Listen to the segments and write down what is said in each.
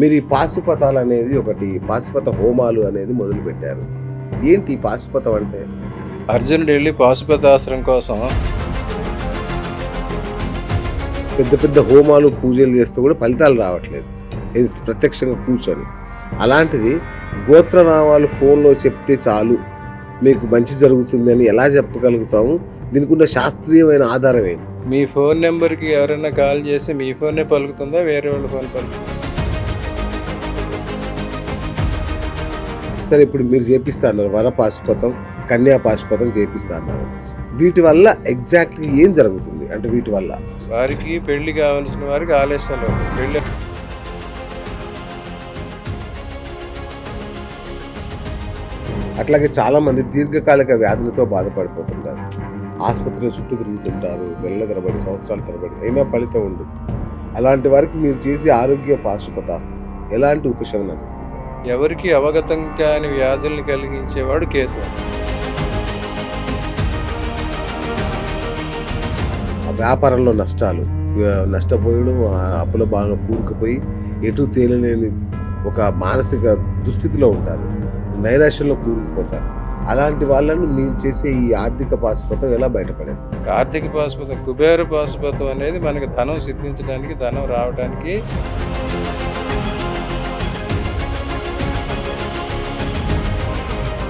మీరు ఈ పాశుపతాలు అనేది ఒకటి పాశుపత హోమాలు అనేది మొదలు పెట్టారు ఏంటి పాశుపతం అంటే? అర్జునుడు వెళ్ళి పాశుపతాశ్రం కోసం పెద్ద పెద్ద హోమాలు పూజలు చేస్తూ కూడా ఫలితాలు రావట్లేదు. ఇది ప్రత్యక్షంగా కూర్చొని. అలాంటిది గోత్రనామాలు ఫోన్లో చెప్తే చాలు మీకు మంచి జరుగుతుంది అని ఎలా చెప్పగలుగుతాము? దీనికి ఉన్న శాస్త్రీయమైన ఆధారం ఏంటి? మీ ఫోన్ నెంబర్కి ఎవరైనా కాల్ చేసి మీ ఫోనే పలుకుతుందా? వేరే వాళ్ళ ఫోన్ పలుకుతుందా? సరే ఇప్పుడు మీరు చేపిస్తా అన్నారు వర పాశుపతం కన్యా పాశుపతం చేపిస్తా అన్నారు వీటి వల్ల ఎగ్జాక్ట్లీ ఏం జరుగుతుంది? అంటే వీటి వల్ల. వారికి పెళ్ళి కావాల్సిన వారికి ఆలస్యాలు. పెళ్ళి అట్లాగే చాలా మంది దీర్ఘకాలిక వ్యాధులతో బాధపడిపోతుంటారు. ఆసుపత్రిలో చుట్టూ తిరుగుతుంటారు. నెలల తరబడి సంవత్సరాల తరబడి అయినా ఫలితం ఉండదు. అలాంటి వారికి మీరు చేసే ఆరోగ్య పాశుపత ఎలాంటి ఉపశమనం? ఎవరికి అవగతం కాని వ్యాధుల్ని కలిగించేవాడు కేతు. వ్యాపారంలో నష్టాలు నష్టపోయడం అప్పుల బాగా కూరుకుపోయి ఎటు తేలలేని ఒక మానసిక దుస్థితిలో ఉంటారు. నైరాశ్యంలో కూరుకుపోతారు. అలాంటి వాళ్ళను మీరు చేసే ఈ ఆర్థిక పాశుపతం ఎలా బయటపడేస్తారు ఆర్థిక పాశుపతం కుబేర పాశుపతం అనేది మనకి ధనం సిద్ధించడానికి ధనం రావడానికి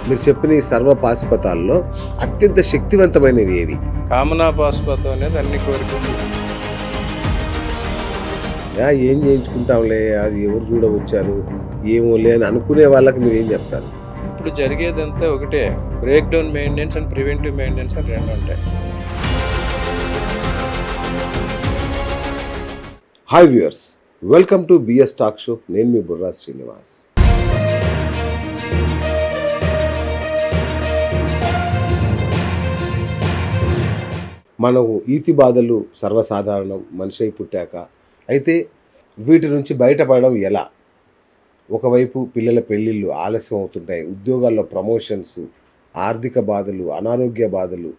మీరు చెప్పిన ఈ సర్వ పాశుపతాల్లో అత్యంత శక్తివంతమైనవి ఏవి కామనా పాశుపతం అనేది అన్ని కోరికలు. యా, ఏం చేయించుకుంటాంలే అది ఎవరు చూడ వచ్చారు ఏమో లే అని అనుకునే వాళ్ళకి మీరు ఏం చెప్తారు? ఇప్పుడు జరిగేదంతా ఒకటే break down maintenance and preventive maintenance అని రెండు ఉంటాయి. Hi viewers welcome to BS talk show నేను మీ బుర్రా శ్రీనివాస్. మనకు ఈతి బాధలు సర్వసాధారణం మనిషి అయి పుట్టాక. అయితే వీటి నుంచి బయటపడడం ఎలా? ఒకవైపు పిల్లల పెళ్ళిళ్ళు ఆలస్యం అవుతుంటాయి ఉద్యోగాల్లో ప్రమోషన్స్ ఆర్థిక బాధలు అనారోగ్య బాధలు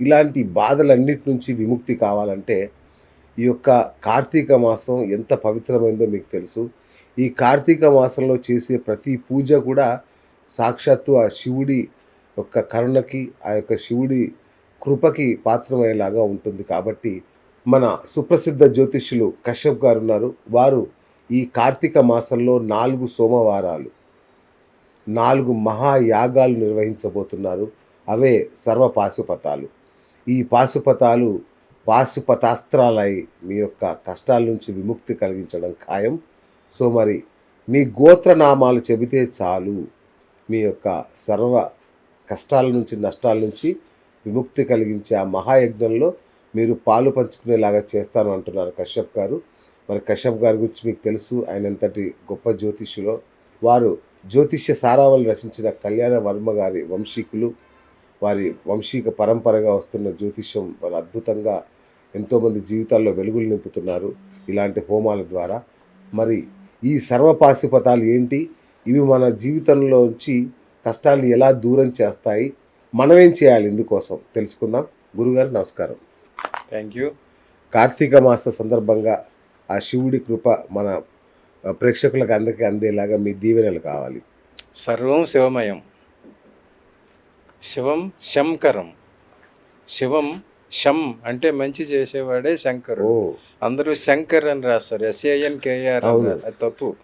ఇలాంటి బాధలన్నిటి నుంచి విముక్తి కావాలంటే ఈ యొక్క కార్తీక మాసం ఎంత పవిత్రమైందో మీకు తెలుసు. ఈ కార్తీక మాసంలో చేసే ప్రతి పూజ కూడా సాక్షాత్తు ఆ శివుడి యొక్క కరుణకి ఆ యొక్క శివుడి కృపకి పాత్రమయ్యేలాగా ఉంటుంది. కాబట్టి మన సుప్రసిద్ధ జ్యోతిష్యులు కశ్యప్ గారు ఉన్నారు వారు ఈ కార్తీక మాసంలో నాలుగు సోమవారాలు నాలుగు మహాయాగాలు నిర్వహించబోతున్నారు. అవే సర్వ పాశుపతాలు ఈ పాశుపతాలు పాశుపతాస్త్రాలై మీ యొక్క కష్టాల నుంచి విముక్తి కలిగించడం ఖాయం. సో మరి మీ గోత్రనామాలు చెబితే చాలు. మీ యొక్క సర్వ కష్టాల నుంచి నష్టాల నుంచి విముక్తి కలిగించే ఆ మహాయజ్ఞంలో మీరు పాలు పంచుకునేలాగా చేస్తాను అంటున్నారు కశ్యప్ గారు. మరి కశ్యప్ గారి గురించి మీకు తెలుసు ఆయన ఎంతటి గొప్ప జ్యోతిష్యులో. వారు జ్యోతిష్య సారావళి రచించిన కళ్యాణ వర్మ గారి వంశీకులు. వారి వంశీక పరంపరగా వస్తున్న జ్యోతిష్యం వారు అద్భుతంగా ఎంతోమంది జీవితాల్లో వెలుగులు నింపుతున్నారు ఇలాంటి హోమాల ద్వారా. మరి ఈ సర్వపాశుపతాలు ఏంటి? ఇవి మన జీవితంలోంచి కష్టాన్ని ఎలా దూరం చేస్తాయి? మనమేం చేయాలి ఇందుకోసం? తెలుసుకుందాం. గురుగారు నమస్కారం. థ్యాంక్ యూ కార్తీక మాస సందర్భంగా ఆ శివుడి కృప మన ప్రేక్షకులకు అందరికీ అందేలాగా మీ దీవెనలు కావాలి. సర్వం శివమయం. శివం శంకరం. శివం శం అంటే మంచి చేసేవాడే ఓ. శంకరుడు అందరూ శంకర్ అని రాస్తారు. SAN KR. అది తప్పు.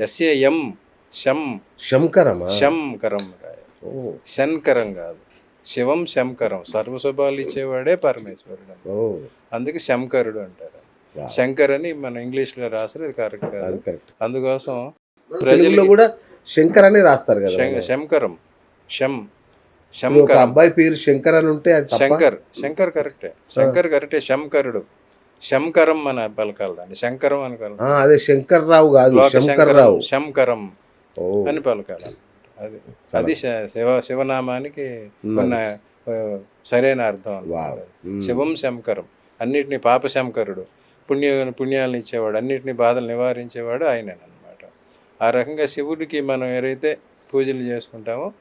ఎస్ఏఎం శం. శంకరం ఓ, శంకరం కాదు. శివం శంకరం సర్వశుభాలు ఇచ్చేవాడే పరమేశ్వరుడు. అందుకే శంకరుడు అంటారు. శంకర్ అని మన ఇంగ్లీష్లో రాస్తారు అది కరెక్ట్ కాదు. కరెక్ట్. అందుకోసం తెలుగులో కూడా శంకర్ అని రాస్తారు కదా శంకరం శం శంకరం. అబ్బాయి పేరు శంకర్ అని ఉంటే? శంకర్ శంకర్ కరెక్టే. శంకర్ కరెక్టే శంకరుడు. శంకరం అని పలకాలి దాన్ని. శంకరం అని అదే శంకర్ రావు కాదు శంకర్ రావు శంకరం అని పలకాలి. అది అది శ- శివ శివనామానికి. ఉన్న సరైన అర్థం. శివం శంకరం అన్నిటిని పాప శంకరుడు పుణ్య పుణ్యాలను ఇచ్చేవాడు అన్నిటిని బాధలు నివారించేవాడు ఆయనేనమాట. ఆ రకంగా శివుడికి మనం ఏదైతే పూజలు చేసుకుంటామో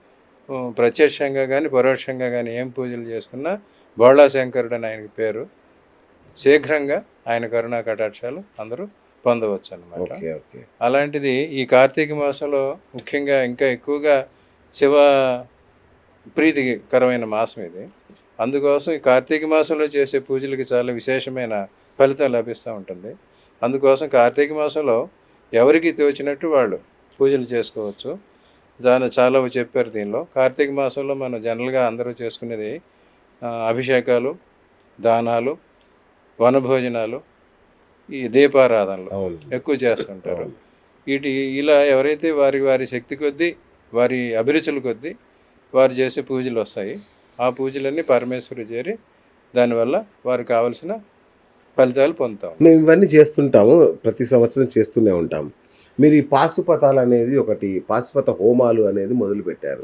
ప్రత్యక్షంగా కానీ పరోక్షంగా కానీ ఏం పూజలు చేసుకున్నా బోళా శంకరుడు అని ఆయనకి పేరు. శీఘ్రంగా ఆయన కరుణా కటాక్షాలు అందరూ పొందవచ్చు ఓకే అలాంటిది ఈ కార్తీక మాసంలో ముఖ్యంగా ఇంకా ఎక్కువగా శివ ప్రీతికరమైన మాసం ఇది. అందుకోసం ఈ కార్తీక మాసంలో చేసే పూజలకి చాలా విశేషమైన ఫలితం లభిస్తూ ఉంటుంది. అందుకోసం కార్తీక మాసంలో ఎవరికి తోచినట్టు వాళ్ళు పూజలు చేసుకోవచ్చు. దాని చాలా చెప్పారు దీనిలో. కార్తీక మాసంలో మనం జనరల్గా అందరూ చేసుకునేది అభిషేకాలు దానాలు వనభోజనాలు ఈ దీపారాధనలు ఎక్కువ చేస్తుంటారు. వీటి ఇలా ఎవరైతే వారి వారి శక్తి కొద్దీ వారి అభిరుచుల కొద్దీ వారు చేసే పూజలు వస్తాయి. ఆ పూజలన్నీ పరమేశ్వరు చేరి దానివల్ల వారికి కావలసిన ఫలితాలు పొందుతాం. మేము ఇవన్నీ చేస్తుంటాము ప్రతి సంవత్సరం చేస్తూనే ఉంటాము మీరు ఈ పాశుపతాలు అనేది ఒకటి పాశుపత హోమాలు అనేది మొదలు పెట్టారు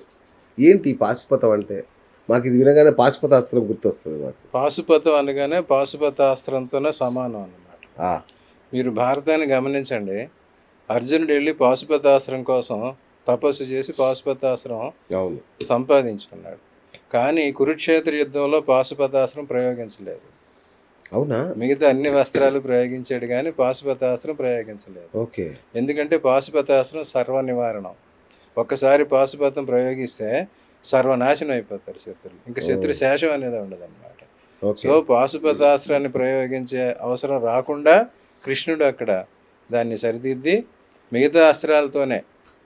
ఏంటి పాశుపతం అంటే? మాకు ఇది వినగానే పాశుపతాస్త్రం గుర్తొస్తుంది మాకు. పాశుపతం అనగానే పాశుపతాస్త్రంతోనే సమానం అన్నమాట. ఆ, మీరు భారతాన్ని గమనించండి. అర్జునుడు వెళ్ళి పాశుపతాస్త్రం కోసం తపస్సు చేసి పాశుపతాస్త్రం అవును. సంపాదించుకున్నాడు. కానీ కురుక్షేత్ర యుద్ధంలో పాశుపతాస్త్రం ప్రయోగించలేదు. అవునా? మిగతా అన్ని వస్త్రాలు ప్రయోగించాడు కానీ పాశుపతాస్త్రం ప్రయోగించలేదు. ఓకే. ఎందుకంటే పాశుపతాస్త్రం సర్వ నివారణం ఒక్కసారి పాశుపతం ప్రయోగిస్తే సర్వనాశనం అయిపోతారు శత్రులు. ఇంకా శత్రు శేషం అనేది ఉండదు అనమాట ఓకే సో పాశుపతాస్త్రాన్ని ప్రయోగించే అవసరం రాకుండా కృష్ణుడు అక్కడ దాన్ని సరిదిద్ది మిగతా అస్త్రాలతోనే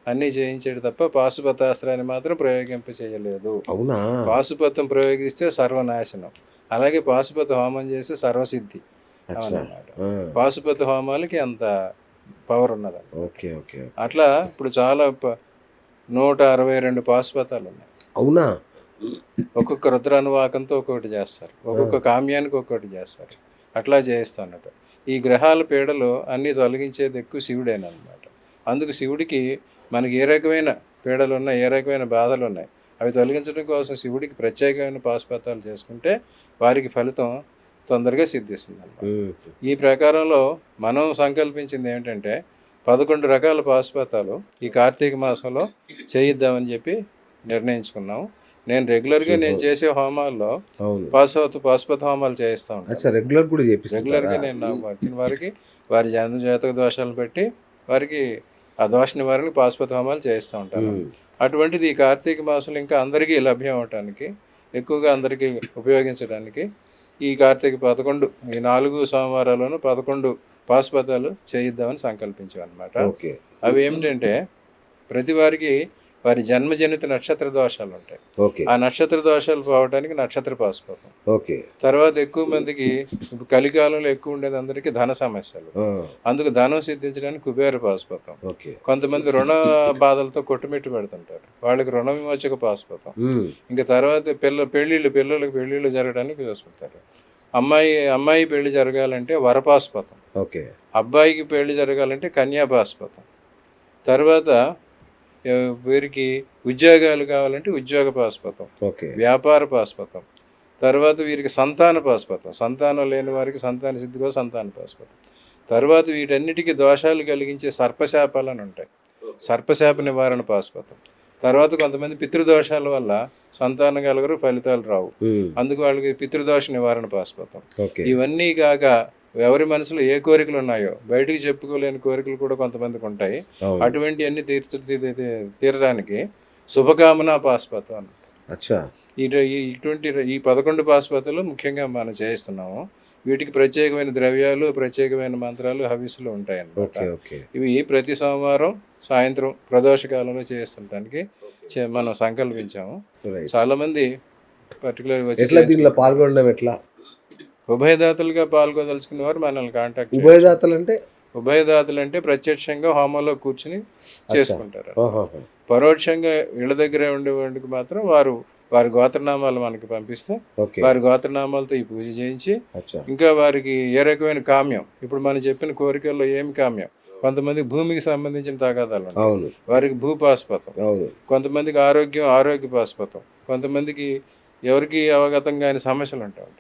అన్నీ చేయించాడు తప్ప పాశుపతాస్త్రాన్ని మాత్రం ప్రయోగింప చేయలేదు. అవునా? పాశుపతం ప్రయోగిస్తే సర్వనాశనం. అలాగే పాశుపత హోమం చేస్తే సర్వసిద్ధి. ఆ, పాశుపత హోమాలకి అంత పవర్ ఉన్నది ఓకే ఓకే అట్లా ఇప్పుడు చాలా నూట అరవై రెండు పాశుపతాలు ఉన్నాయి. అవునా? ఒక్కొక్క రుద్రానువాకంతో ఒక్కొక్కటి చేస్తారు. ఒక్కొక్క కామ్యానికి ఒక్కొక్కటి చేస్తారు. అట్లా చేయిస్తున్నట్టు ఈ గ్రహాల పీడలు అన్నీ తొలగించేది ఎక్కువ శివుడేనమాట అందుకు శివుడికి మనకి ఏ రకమైన పీడలు ఉన్నాయి ఏ రకమైన బాధలు ఉన్నాయి అవి తొలగించడం కోసం శివుడికి ప్రత్యేకమైన పాశుపతాలు చేసుకుంటే వారికి ఫలితం తొందరగా సిద్ధిస్తుంది అన్నమాట ఈ ప్రకారంలో మనం సంకల్పించింది ఏంటంటే పదకొండు రకాల పాశుపతాలు ఈ కార్తీక మాసంలో చేయిద్దామని చెప్పి నిర్ణయించుకున్నాం నేను రెగ్యులర్గా నేను చేసే హోమాల్లో అవును. పాశుపత పాశుపత హోమాలు చేయిస్తూ ఉంటాను. రెగ్యులర్ కూడా రెగ్యులర్గా నేను నాకు వచ్చిన వారికి వారి జన్మ జాతక దోషాలు పెట్టి వారికి ఆ దోష నివారణకి పాశుపత హోమాలు చేయిస్తూ ఉంటాను. అటువంటిది ఈ కార్తీక మాసంలో ఇంకా అందరికీ లభ్యం అవటానికి ఎక్కువగా అందరికీ ఉపయోగించడానికి ఈ కార్తీక పదకొండు ఈ నాలుగు సోమవారాలను పదకొండు పాశుపతాలు చేయిద్దామని సంకల్పించాం అనమాట అవి ఏమిటంటే ప్రతి వారికి వారి జన్మజనిత నక్షత్ర దోషాలు ఉంటాయి. ఓకే. ఆ నక్షత్ర దోషాలు పోవడానికి నక్షత్ర పాశుపతం ఓకే. తర్వాత ఎక్కువ మందికి ఇప్పుడు కలికాలంలో ఎక్కువ ఉండేది అందరికీ ధన సమస్యలు. అందుకు ధనం సిద్ధించడానికి కుబేర పాశుపతం ఓకే. కొంతమంది రుణ బాధలతో కొట్టుమిట్టు పెడుతుంటారు. వాళ్ళకి రుణ విమోచక పాశుపతం ఉమ్, ఇంకా తర్వాత పిల్ల పెళ్ళిళ్ళు పిల్లలకి పెళ్ళిళ్ళు జరగడానికి చూసుకుంటారు అమ్మాయి అమ్మాయి పెళ్ళి జరగాలంటే వరపాశుపతం ఓకే. అబ్బాయికి పెళ్ళి జరగాలంటే కన్యాపాశుపతం తర్వాత ఏ, వీరికి ఉద్యోగాలు కావాలంటే ఉద్యోగ పాశుపతం ఓకే. వ్యాపార పాశుపతం తర్వాత వీరికి సంతాన పాశుపతం సంతానం లేని వారికి సంతాన సిద్ధి కోసం సంతాన పాశుపతం తర్వాత వీటన్నిటికీ దోషాలు కలిగించే సర్పశాపాలు అని ఉంటాయి. సర్పశాప నివారణ పాశుపతం తర్వాత కొంతమంది పితృదోషాల వల్ల సంతానం కలగరు ఫలితాలు రావు. అందుకు వాళ్ళకి పితృదోష నివారణ పాశుపతం ఓకే. ఇవన్నీ కాక ఎవరి మనసులో ఏ కోరికలు ఉన్నాయో బయటికి చెప్పుకోలేని కోరికలు కూడా కొంతమందికి ఉంటాయి. అటువంటి అన్ని తీర్చ తీరడానికి శుభకామన పాశుపతం అని. అచ్చా. ఈ ఈ- ఇటువంటి ఈ పదకొండు పాశుపతాలు ముఖ్యంగా మనం చేయిస్తున్నాము. వీటికి ప్రత్యేకమైన ద్రవ్యాలు ప్రత్యేకమైన మంత్రాలు హవిస్సులు ఉంటాయి అన్నమాట ఓకే ఓకే. ఇవి ప్రతి సోమవారం సాయంత్రం ప్రదోష కాలంలో చేస్తుంటానికి మనం సంకల్పించాము. చాలా మంది పర్టికులర్ ఎట్లా దీనిలో పాల్గొనడం ఎట్లా? ఉభయదాతలుగా పాల్గొదలుచుకున్న వారు మనల్ని కాంటాక్ట్. ఉభయదాతలు అంటే ఉభయదాతలు అంటే ప్రత్యక్షంగా హోమంలో కూర్చుని చేసుకుంటారు. పరోక్షంగా ఇళ్ళ దగ్గరే ఉండేవాడికి మాత్రం వారు వారి గోత్రనామాలు మనకి పంపిస్తే వారి గోత్రనామాలతో ఈ పూజ చేయించి ఇంకా వారికి ఏ రకమైన కామ్యం ఇప్పుడు మనం చెప్పిన కోరికల్లో ఏమి కామ్యం? కొంతమంది భూమికి సంబంధించిన తగాదాలు వారికి భూపాస్పతం అవును. కొంతమందికి ఆరోగ్యం ఆరోగ్య పాస్పతం కొంతమందికి ఎవరికి అవగతం కాని సమస్యలు ఉంటాయి.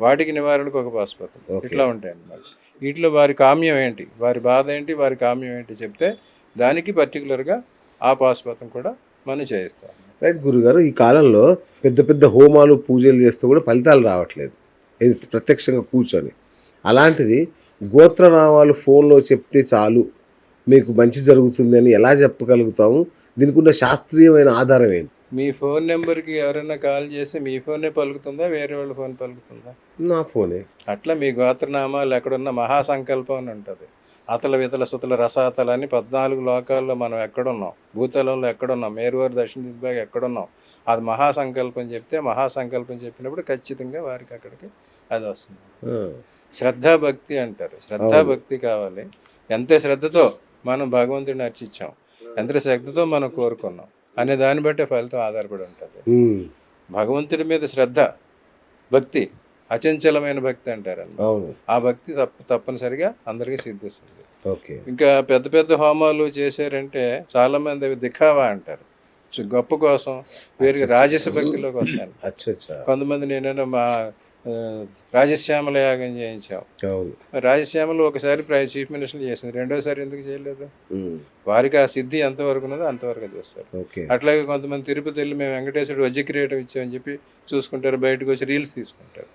వాటికి నివారణకు ఒక పాస్పతం Okay. ఇట్లా ఉంటాయి అన్నమాట వీటిలో వారి కామ్యం ఏంటి? వారి బాధ ఏంటి? వారి కామ్యం ఏంటి చెప్తే దానికి పర్టికులర్గా ఆ పాస్పతం కూడా మనం చేయిస్తాం. రైట్ గురుగారు ఈ కాలంలో పెద్ద పెద్ద హోమాలు పూజలు చేస్తే కూడా ఫలితాలు రావట్లేదు. ఇది ప్రత్యక్షంగా కూర్చొని. అలాంటిది గోత్రనామాలు ఫోన్లో చెప్తే చాలు మీకు మంచి జరుగుతుంది అని ఎలా చెప్పగలుగుతాము? దీనికి ఉన్న శాస్త్రీయమైన ఆధారం ఏంటి? మీ ఫోన్ నెంబర్కి ఎవరైనా కాల్ చేస్తే మీ ఫోనే పలుకుతుందా? వేరే వాళ్ళ ఫోన్ పలుకుతుందా? నా ఫోనే అట్లా మీ గోత్రనామాలు ఎక్కడున్న మహాసంకల్పం అని ఉంటుంది. అతల వితల సుతల రసాతల అని పద్నాలుగు లోకాల్లో మనం ఎక్కడున్నాం? భూతలంలో ఎక్కడున్నాం? మేరువారి దక్షిణ దిగ్భాగం ఎక్కడున్నాం? అది మహాసంకల్పం చెప్తే మహాసంకల్పం చెప్పినప్పుడు ఖచ్చితంగా వారికి అక్కడికి అది వస్తుంది. శ్రద్ధాభక్తి అంటారు. శ్రద్ధాభక్తి కావాలి. ఎంత శ్రద్ధతో మనం భగవంతుడిని అర్చించాం ఎంత శ్రద్ధతో మనం కోరుకున్నాం అనే దాన్ని బట్టే ఫలితం ఆధారపడి ఉంటుంది. భగవంతుడి మీద శ్రద్ధ భక్తి అచంచలమైన భక్తి అంటారు అవును. ఆ భక్తి తప్ప తప్పనిసరిగా అందరికీ సిద్ధిస్తుంది. ఓకే. ఇంకా పెద్ద పెద్ద హోమాలు చేశారంటే చాలా మంది అవి దిఖావా అంటారు. గొప్ప కోసం వీరికి రాజస భక్తిలోకి వస్తాను అచ్చా కొంతమంది నేనైనా మా రాజశ్యామల యాగం చేయించాం. రాజశ్యామలు ఒకసారి చీఫ్ మినిస్టర్ చేసింది. రెండోసారి ఎందుకు చేయలేదు? వారికి ఆ సిద్ధి ఎంతవరకు ఉన్నదో అంతవరకు చూస్తారు. అట్లాగే కొంతమంది తిరుపతి వెళ్ళి మేము వెంకటేశ్వరుడు వజ్రకిరీటం ఇచ్చామని చెప్పి చూసుకుంటారు. బయటకు వచ్చి రీల్స్ తీసుకుంటారు.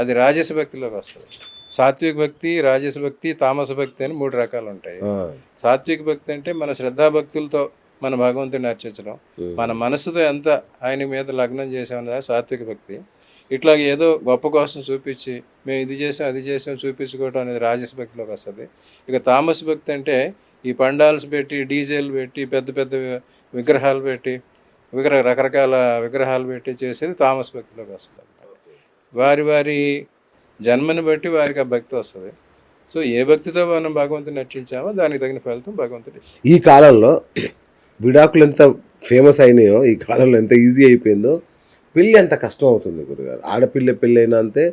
అది రాజస భక్తిలోకి వస్తుంది సాత్విక భక్తి రాజస భక్తి తామస భక్తి అని మూడు రకాలు ఉంటాయి సాత్విక భక్తి అంటే మన శ్రద్ధాభక్తులతో మన భగవంతుడిని అర్చించడం మన మనసుతో ఎంత ఆయన మీద లగ్నం చేసామన్నది సాత్విక భక్తి. ఇట్లా ఏదో గొప్ప కోసం చూపించి మేము ఇది చేసాం అది చేసాం చూపించుకోవడం అనేది రాజస భక్తిలోకి వస్తుంది. ఇక తామస భక్తి అంటే ఈ పండాల్స్ పెట్టి డీజేలు పెట్టి పెద్ద పెద్ద విగ్రహాలు పెట్టి విగ్రహ రకరకాల విగ్రహాలు పెట్టి చేసేది తామస భక్తిలోకి వస్తుంది. వారి వారి జన్మని బట్టి వారికి ఆ భక్తి వస్తుంది. సో ఏ భక్తితో మనం భగవంతుని నటించామో దానికి తగిన ఫలితం భగవంతుడి. ఈ కాలంలో విడాకులు ఎంత ఫేమస్ అయినాయో ఈ కాలంలో ఎంత ఈజీ అయిపోయిందో పెళ్ళి ఎంత కష్టం అవుతుంది గురుగారు. ఆడపిల్ల పెళ్ళైనా అంతే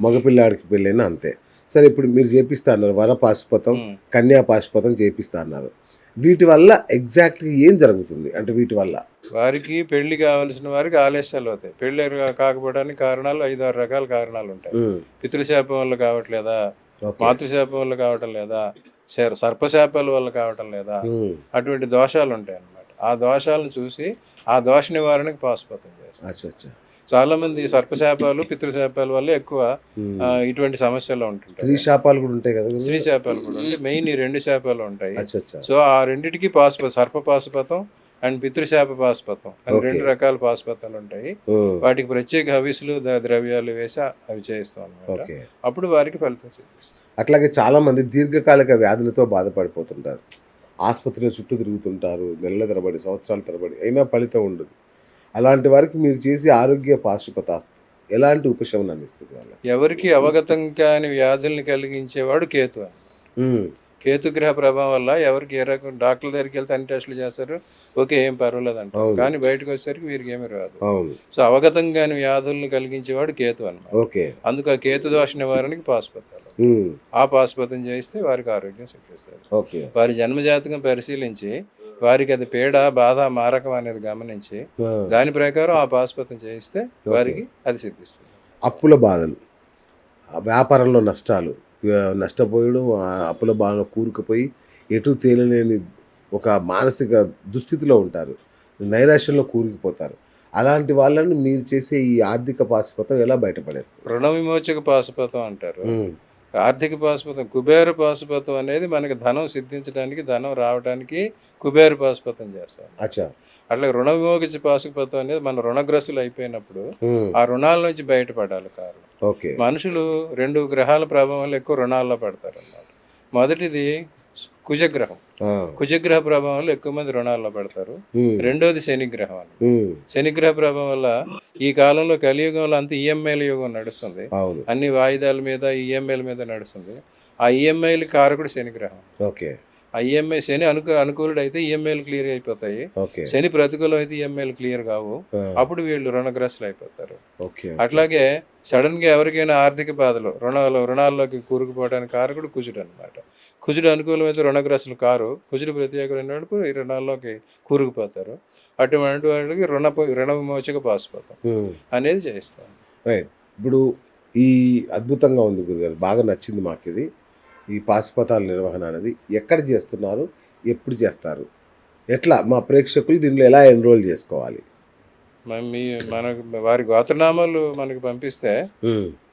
మగపిల్లాడికి పెళ్ళైనా అంతే. సరే ఇప్పుడు మీరు చేపిస్తా అన్నారు వర పాశుపతం. కన్యా పాశుపతం చేపిస్తా అన్నారు. వీటి వల్ల ఎగ్జాక్ట్గా ఏం జరుగుతుంది? అంటే వీటి వల్ల. వారికి పెళ్ళి కావాల్సిన వారికి ఆలస్యాలు అవుతాయి. పెళ్ళి కాకపోవడానికి కారణాలు ఐదు ఆరు రకాల కారణాలు ఉంటాయి. పితృశాపం వల్ల కావట్లేదా. మాతృశాపం వల్ల కావటం లేదా సర్పశాపాల వల్ల కావటం లేదా అటువంటి దోషాలు ఉంటాయి అన్నమాట ఆ దోషాలను చూసి ఆ దోష నివారణకి పాశుపతం చేస్తారు. చాలా మంది సర్పశాపాలు పితృశాపాల వల్ల ఎక్కువ. ఆ, ఇటువంటి సమస్యలు స్త్రీ ఉంటుంటాయి శాపాలు కూడా ఉంటాయి కదా? స్త్రీ శాపాలు కూడా అంటే మెయిన్ ఈ రెండు శాపాలు ఉంటాయి. సో ఆ రెండిటికి పాశుప సర్ప పాశుపతం అండ్ పితృశాప పాశుపతం. అని రెండు రకాల పాశుపతాలు ఉంటాయి. వాటికి ప్రత్యేక హవిస్లు ద్రవ్యాలు వేసి అవి చేస్తాం అనమాట ఓకే. అప్పుడు వారికి ఫలితం అట్లాగే చాలా మంది దీర్ఘకాలిక వ్యాధులతో బాధపడిపోతుంటారు. ఆసుపత్రిలో చుట్టూ తిరుగుతుంటారు. నెలల తరబడి సంవత్సరాల తరబడి అయినా ఫలితం ఉండదు. అలాంటి వారికి మీరు చేసే ఆరోగ్య పాశుపత. ఎలాంటి ఉపశమనాన్ని ఇస్తుంది వాళ్ళకి? ఎవరికి అవగతం కాని వ్యాధుల్ని కలిగించేవాడు కేతు అని. ఉమ్, కేతుగ్రహ ప్రభావం వల్ల ఎవరికి ఏ రకం డాక్టర్ దగ్గరికి వెళ్తే అన్ని టెస్టులు చేస్తారు ఓకే ఏం పర్వాలేదు అంటారు. కానీ బయటకు వచ్చేసరికి వీరికి ఏమీ రాదు. సో అవగతం కాని వ్యాధుల్ని కలిగించేవాడు కేతు అన్నమాట. ఓకే. అందుకు ఆ కేతు దోష నివారణకి పాశుపతాలు ఆ పాశుపతం చేస్తే వారికి ఆరోగ్యం సిద్ధిస్తారు వారి జన్మజాతకం పరిశీలించి వారికి అది పీడ బాధ మారకం అనేది గమనించి దాని ప్రకారం ఆ పాశుపతం చేయిస్తే వారికి అది సిద్ధిస్తుంది. అప్పుల బాధలు. వ్యాపారంలో నష్టాలు. నష్టపోయడం అప్పుల బాధలో కూరుకుపోయి ఎటు తేలలేని ఒక మానసిక దుస్థితిలో ఉంటారు. నైరాశ్యంలో కూరుకుపోతారు. అలాంటి వాళ్ళని మీరు చేసే ఈ ఆర్థిక పాశుపతం ఎలా బయటపడేస్తారు రుణ విమోచక పాశుపతం అంటారు. ఆర్థిక పాశుపతం కుబేర పాశుపతం అనేది మనకి ధనం సిద్ధించడానికి ధనం రావడానికి కుబేర పాశుపతం చేస్తాం అచ్చా. అట్లా రుణ విమోచక పాశుపతం అనేది మన రుణగ్రస్తులు అయిపోయినప్పుడు ఆ రుణాల నుంచి బయటపడాలి కారణం ఓకే. మనుషులు రెండు గ్రహాల ప్రభావంలో ఎక్కువ రుణాల్లో పడతారు అన్నమాట మొదటిది కుజగ్రహం. కుజగ్రహ ప్రభావంలో ఎక్కువ మంది రుణాల్లో పడతారు. రెండోది శనిగ్రహం అని. శనిగ్రహ ప్రభావం వల్ల ఈ కాలంలో కలియుగంలో అంత ఈఎంఐల యుగం నడుస్తుంది. అన్ని వాయిదాల మీద ఈఎంఐల మీద నడుస్తుంది. ఆ ఈఎంఐలు కారకుడు శనిగ్రహం. ఓకే. ఆ ఈఎంఐ శని అనుకు అనుకూలుడు అయితే ఈఎంఐలు క్లియర్ అయిపోతాయి. శని ప్రతికూలం అయితే ఈఎంఐలు క్లియర్ కావు. అప్పుడు వీళ్ళు రుణగ్రస్తులు అయిపోతారు. అట్లాగే సడన్గా ఎవరికైనా ఆర్థిక బాధలు రుణాలు రుణాల్లోకి కూరుకుపోవడానికి కారకుడు కుజుడు అనమాట కుజుడు అనుకూలమైతే రుణగ్రస్తులు కారు కుజుడు ప్రత్యేకమైన ఈ రుణాల్లోకి కూరుకుపోతారు. అటువంటి వాడికి రుణ రుణ విమోచక పాసుపోతాం. అనేది చేస్తాం రైట్. ఇప్పుడు ఈ అద్భుతంగా ఉంది గురుగారు. బాగా నచ్చింది మాకు ఇది ఈ పాశుపతాల నిర్వహణ అనేది ఎక్కడ చేస్తున్నారు ఎప్పుడు చేస్తారు? ఎట్లా? మా ప్రేక్షకులు దీనిలో ఎలా ఎన్రోల్ చేసుకోవాలి? మ- మనకు వారి గోత్రనామాలు మనకి పంపిస్తే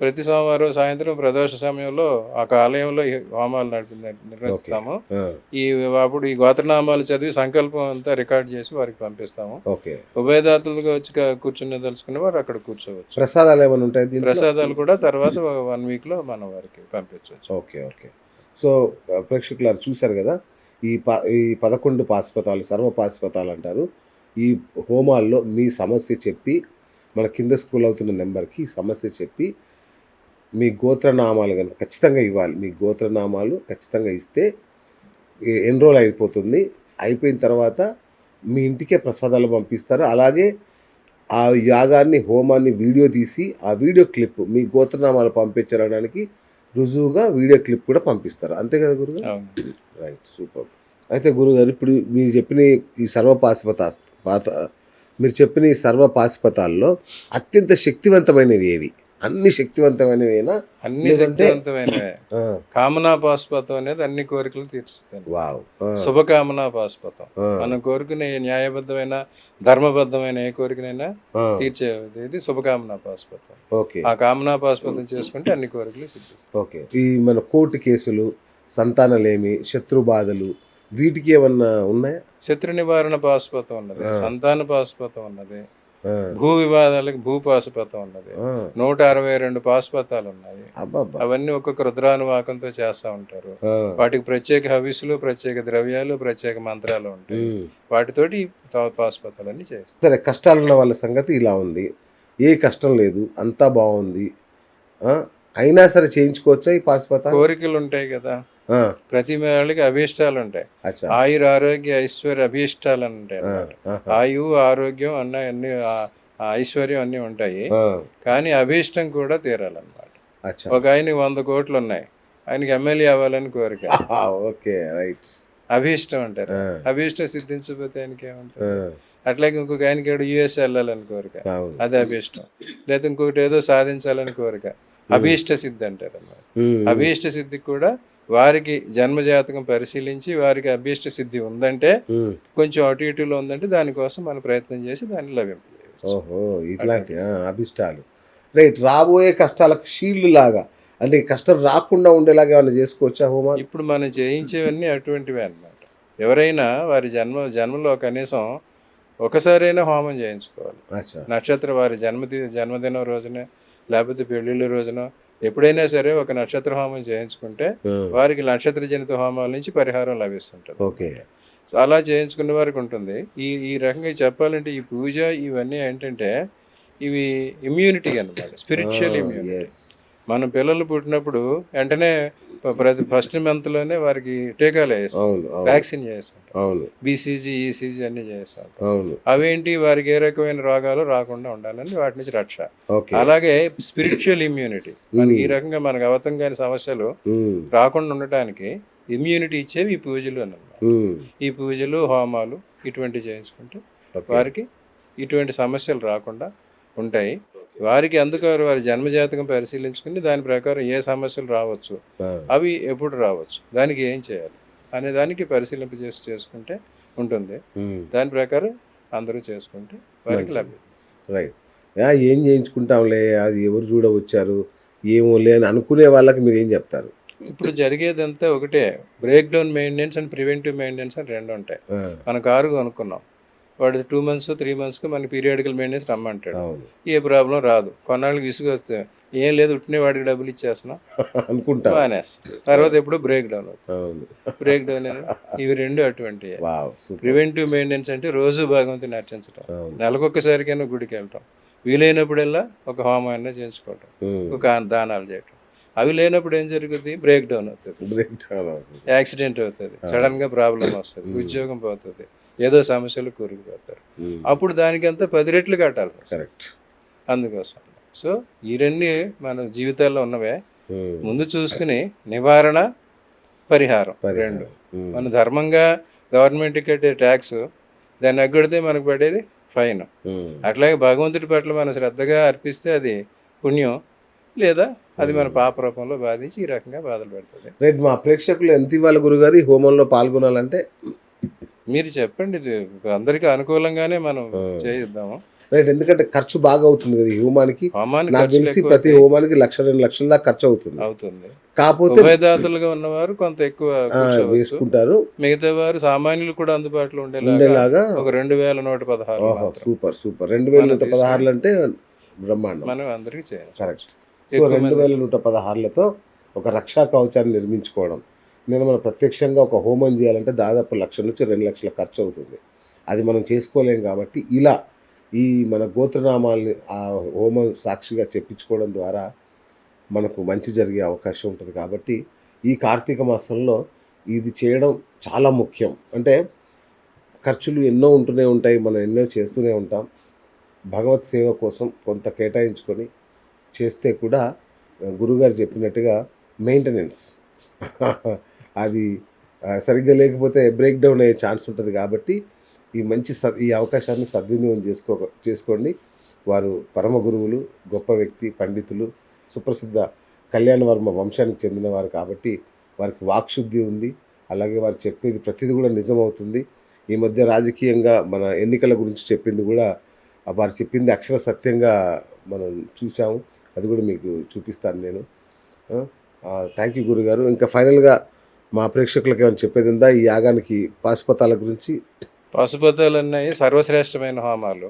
ప్రతి సోమవారం సాయంత్రం ప్రదోష సమయంలో ఆ ఆలయంలో హోమాలు నడిపి నిర్వహిస్తాము. ఈ అప్పుడు ఈ గోత్రనామాలు చదివి సంకల్పం అంతా రికార్డ్ చేసి వారికి పంపిస్తాము. ఓకే. ఉభయదాతలుగా వచ్చి కూర్చుని తెలుసుకునే వారు అక్కడ కూర్చోవచ్చు. ప్రసాదాలు ఏమైనా ఉంటాయి ప్రసాదాలు కూడా తర్వాత వన్ వీక్లో మనం వారికి పంపించవచ్చు. Okay okay. సో ఆ, ప్రేక్షకులారు చూశారు కదా? ఈ ప ఈ పదకొండు పాశుపతాలు సర్వ పాశుపతాలు అంటారు. ఈ హోమాల్లో మీ సమస్య చెప్పి మన కింద స్కూల్ అవుతున్న నెంబర్కి సమస్య చెప్పి మీ గోత్రనామాలు కనుక ఖచ్చితంగా ఇవ్వాలి. మీ గోత్రనామాలు ఖచ్చితంగా ఇస్తే ఎన్రోల్ అయిపోతుంది. అయిపోయిన తర్వాత మీ ఇంటికే ప్రసాదాలు పంపిస్తారు. అలాగే ఆ యాగాన్ని హోమాన్ని వీడియో తీసి ఆ వీడియో క్లిప్ మీ గోత్రనామాలు పంపించడానికి రుజువుగా వీడియో క్లిప్ కూడా పంపిస్తారు. అంతే కదా గురుగారు? Right super. అయితే గురుగారు ఇప్పుడు మీరు చెప్పిన ఈ సర్వ పాశుపత పాత మీరు చెప్పిన ఈ సర్వ పాశుపతాల్లో అత్యంత శక్తివంతమైనవి ఏవి? అన్ని శక్తివంతమైనవేనా అన్ని శక్తివంతమైనవే. కామనా పాశుపతం అనేది అన్ని కోరికలు తీర్చుతుంది వావ్. శుభకామనా పాశుపతం. మనం కోరుకునే న్యాయబద్ధమైన ధర్మబద్ధమైన ఏ కోరికనైనా తీర్చే ఇది శుభకామనా పాశుపతం. ఓకే. ఆ కామనా పాశుపతం చేసుకుంటే అన్ని కోరికలు సిద్ధిస్తాయి. ఓకే. ఈ మన కోర్టు కేసులు సంతానలేమి శత్రు బాధలు వీటికి ఏమన్నా ఉన్నాయా? శత్రు నివారణ పాశుపతం ఉన్నది. సంతాన పాశుపతం ఉన్నది భూ వివాదాలకు భూ పాశుపతం ఉన్నది నూట అరవై రెండు పాశుపతాలు ఉన్నాయి. అవన్నీ ఒక్కొక్క రుద్రానువాకంతో చేస్తూ ఉంటారు. వాటికి ప్రత్యేక హవిస్సులు ప్రత్యేక ద్రవ్యాలు ప్రత్యేక మంత్రాలు ఉంటాయి. వాటితోటి పాశుపతాలన్నీ చేస్తారు సరే కష్టాలున్న వాళ్ళ సంగతి ఇలా ఉంది. ఏ కష్టం లేదు అంతా బాగుంది. అయినా సరే చేయించుకోవచ్చా ఈ పాశుపత కోరికలు ఉంటాయి కదా. ప్రతి వాళ్ళకి అభీష్టాలు ఉంటాయి. ఆయుర ఆరోగ్య ఐశ్వర్య అభీష్టాలు అని ఉంటాయి ఆ, అన్నమాట. ఆహా. ఆయువు ఆరోగ్యం అన్న అన్ని ఐశ్వర్యం అన్ని ఉంటాయి. కానీ అభీష్టం కూడా తీరాలన్నమాట. ఒక ఆయనకి వంద కోట్లు ఉన్నాయి ఆయనకి ఎమ్మెల్యే అవ్వాలని కోరిక. Okay right. అభీష్టం అంటారు. అభీష్టం సిద్ధించకపోతే ఆయనకి ఏమంటారు అట్లాగే ఇంకొక ఆయనకి ఏడు యుఎస్ వెళ్ళాలని కోరిక. అది అభీష్టం. లేదా ఇంకొకటి ఏదో సాధించాలని కోరిక. అభీష్ట సిద్ధి అంటారు అన్నమాట. అభీష్ట సిద్ధికి కూడా వారికి జన్మజాతకం పరిశీలించి వారికి అభీష్ట సిద్ధి ఉందంటే. కొంచెం అటు ఇటులో ఉందంటే దానికోసం మనం ప్రయత్నం చేసి దాన్ని లభింపజేయవచ్చు ఓహో ఇట్లాంటి అభిష్టాలు. రైట్ రాబోయే కష్టాలకు షీల్డ్ లాగా అంటే కష్టం రాకుండా ఉండేలాగా ఏమైనా చేసుకోవచ్చా హోమాలు? ఇప్పుడు మనం చేయించేవన్నీ అటువంటివే అన్నమాట. ఎవరైనా వారి జన్మ జన్మలో కనీసం ఒకసారైనా హోమం చేయించుకోవాలి. నక్షత్ర వారి జన్మది జన్మదినం రోజున లేకపోతే పెళ్ళిళ్ళ రోజున ఎప్పుడైనా సరే ఒక నక్షత్ర హోమం చేయించుకుంటే వారికి నక్షత్ర జనిత హోమాల నుంచి పరిహారం లభిస్తుంటుంది. ఓకే. సో అలా చేయించుకునే వారికి ఉంటుంది. ఈ ఈ రకంగా చెప్పాలంటే ఈ పూజ ఇవన్నీ ఏంటంటే ఇవి ఇమ్యూనిటీ అన్నమాట స్పిరిచువల్ ఇమ్యూనిటీ. మనం పిల్లలు పుట్టినప్పుడు వెంటనే ప్రతి ఫస్ట్ మంత్లోనే వారికి టీకాలు వేస్తాం. వ్యాక్సిన్ చేస్తుంటాం అవును. బీసీజీ ఈసీజీ అన్ని చేస్తాం. అవును. అవేంటి? వారికి ఏ రకమైన రోగాలు రాకుండా ఉండాలని వాటి నుంచి రక్ష. అలాగే స్పిరిచువల్ ఇమ్యూనిటీ. మనకి ఈ రకంగా మనకు అవతం కాని సమస్యలు రాకుండా ఉండటానికి ఇమ్యూనిటీ ఇచ్చేవి ఈ పూజలు అన్నమాట. ఉమ్, ఈ పూజలు హోమాలు ఇటువంటి చేయించుకుంటే. వారికి ఇటువంటి సమస్యలు రాకుండా ఉంటాయి. వారికి అందుకు వారి జన్మజాతకం పరిశీలించుకుని దాని ప్రకారం ఏ సమస్యలు రావచ్చు అవి ఎప్పుడు రావచ్చు దానికి ఏం చేయాలి అనే దానికి పరిశీలింప చేసి చేసుకుంటే ఉంటుంది. దాని ప్రకారం అందరూ చేసుకుంటే వారికి. లభ్యం. రైట్. ఏం చేయించుకుంటాంలే అది ఎవరు చూడ వచ్చారు ఏమో లే అని అనుకునే వాళ్ళకి మీరు ఏం చెప్తారు? ఇప్పుడు జరిగేదంతా ఒకటే break down maintenance and preventive maintenance అని రెండు ఉంటాయి. మన కారు కొనుక్కున్నాం వాడు టూ మంత్స్ త్రీ మంత్స్కి మనకి పీరియాడికల్ మెయింటెనెన్స్ రమ్మంటాడు. ఏ ప్రాబ్లం రాదు. కొన్నాళ్ళకి విసుగు వస్తే ఏం లేదు ఉట్టినే వాడికి డబ్బులు ఇచ్చేస్తున్నాం. అనుకుంటా. మానేస్తాం. తర్వాత ఎప్పుడు బ్రేక్ డౌన్ అవుతుంది. బ్రేక్ డౌన్ ఇవి రెండు అటువంటి ప్రివెంటివ్ మెయింటెనెన్స్ అంటే రోజు భగవంతుని అర్చించడం అవును. నెలకొక్కసారికైనా గుడికి వెళ్ళటం వీలైనప్పుడల్లా ఒక హోమం అయినా చేయించుకోవటం ఒక దానాలు చేయటం. అవి లేనప్పుడు ఏం జరుగుతుంది బ్రేక్ డౌన్ అవుతుంది. బ్రేక్ డౌన్ అవుతుంది. యాక్సిడెంట్ అవుతుంది. సడన్గా ప్రాబ్లం వస్తుంది. ఉద్యోగం పోతుంది. ఏదో సమస్యలు కూరుకుపోతారు. ఉమ్, అప్పుడు దానికంతా పది రెట్లు వస్తుంది కరెక్ట్. అందుకోసం. సో ఈ రెండు మన జీవితాల్లో ఉన్నవే. ముందు చూసుకుని నివారణ పరిహారం. రెండు. మన ధర్మంగా గవర్నమెంట్ కట్టే ట్యాక్స్ దాన్ని అగ్గడితే మనకు పడేది ఫైన్. అట్లాగే భగవంతుడి పట్ల మనం శ్రద్ధగా అర్పిస్తే అది పుణ్యం లేదా అది మన పాప రూపంలో బాధించి ఈ రకంగా బాధలు పెడుతుంది రైట్ మా ప్రేక్షకులు ఎంత ఇవ్వాలి గురుగారు ఈ హోమంలో పాల్గొనాలంటే మీరు చెప్పండి ఇది అందరికీ అనుకూలంగానే మనం చేయిద్దాము. రైట్ ఎందుకంటే ఖర్చు బాగా అవుతుంది కదా ఈ హోమానికి. నాకు తెలిసి ప్రతి. హోమానికి లక్ష రెండు లక్షల దాకా ఖర్చు అవుతుంది. అవుతుంది. కాకపోతే ఉభయదాతలుగా ఉన్నవారు కొంత ఎక్కువ వేసుకుంటారు. మిగతా వారు సామాన్యులు కూడా అందుబాటులో ఉండేలాగా ఒక రెండు వేల నూట పదహారు సూపర్ సూపర్. రెండు వేల నూట పదహారులు అంటే బ్రహ్మాండం. మనం అందరికీ చేయాలి కరెక్ట్. సో రెండు వేల నూట పదహారులతో ఒక రక్షా కవచాన్ని నిర్మించుకోవడం. నేను మనం ప్రత్యక్షంగా ఒక హోమం చేయాలంటే దాదాపు లక్ష నుంచి రెండు లక్షల ఖర్చు అవుతుంది. అది మనం చేసుకోలేం కాబట్టి ఇలా ఈ మన గోత్రనామాల్ని ఆ హోమం సాక్షిగా చెప్పించుకోవడం ద్వారా మనకు మంచి జరిగే అవకాశం ఉంటుంది కాబట్టి ఈ కార్తీక మాసంలో ఇది చేయడం చాలా ముఖ్యం. అంటే ఖర్చులు ఎన్నో ఉంటూనే ఉంటాయి మనం ఎన్నో చేస్తూనే ఉంటాం. భగవత్ సేవ కోసం కొంత కేటాయించుకొని చేస్తే కూడా గురుగారు చెప్పినట్టుగా మెయింటెనెన్స్ అది సరిగ్గా లేకపోతే బ్రేక్ డౌన్ అయ్యే ఛాన్స్ ఉంటుంది కాబట్టి ఈ మంచి స ఈ అవకాశాన్ని సద్వినియోగం చేసుకో చేసుకోండి. వారు పరమ గురువులు గొప్ప వ్యక్తి పండితులు సుప్రసిద్ధ కళ్యాణవర్మ వంశానికి చెందినవారు కాబట్టి వారికి వాక్శుద్ధి ఉంది. అలాగే వారు చెప్పేది ప్రతిదీ కూడా నిజమవుతుంది. ఈ మధ్య రాజకీయంగా మన ఎన్నికల గురించి చెప్పింది కూడా వారు చెప్పింది అక్షర సత్యంగా మనం చూసాము అది కూడా మీకు చూపిస్తాను నేను. థ్యాంక్ యూ గురుగారు. ఇంకా ఫైనల్గా మా ప్రేక్షకులకు ఏమైనా చెప్పేది ఉందా? ఈ యాగానికి పాశుపతాల గురించి? పశుపతాలు అన్నాయి సర్వశ్రేష్టమైన హోమాలు.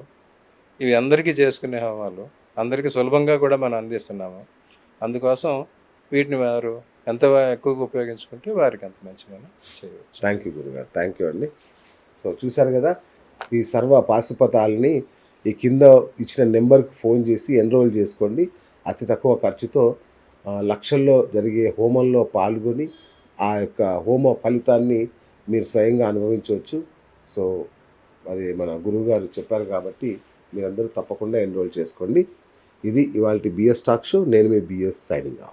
ఇవి అందరికీ చేసుకునే హోమాలు. అందరికీ సులభంగా కూడా మనం అందిస్తున్నాము. అందుకోసం వీటిని వారు ఎంత ఎక్కువగా ఉపయోగించుకుంటే వారికి అంత మంచిగా చేయవచ్చు. థ్యాంక్ యూ గురుగారు. థ్యాంక్ యూ అండి. సో చూశారు కదా ఈ సర్వ పాశుపతాలని ఈ కింద ఇచ్చిన నెంబర్కి ఫోన్ చేసి ఎన్రోల్ చేసుకోండి. అతి తక్కువ ఖర్చుతో లక్షల్లో జరిగే హోమంలో పాల్గొని ఆ యొక్క హోమ ఫలితాన్ని మీరు స్వయంగా అనుభవించవచ్చు. సో అది మన గురువు గారు చెప్పారు కాబట్టి మీరందరూ తప్పకుండా ఎన్రోల్ చేసుకోండి. ఇది ఇవాళ బిఎస్ టాక్ షో. నేను మీ బిఎస్ సైనింగ్ ఆఫ్.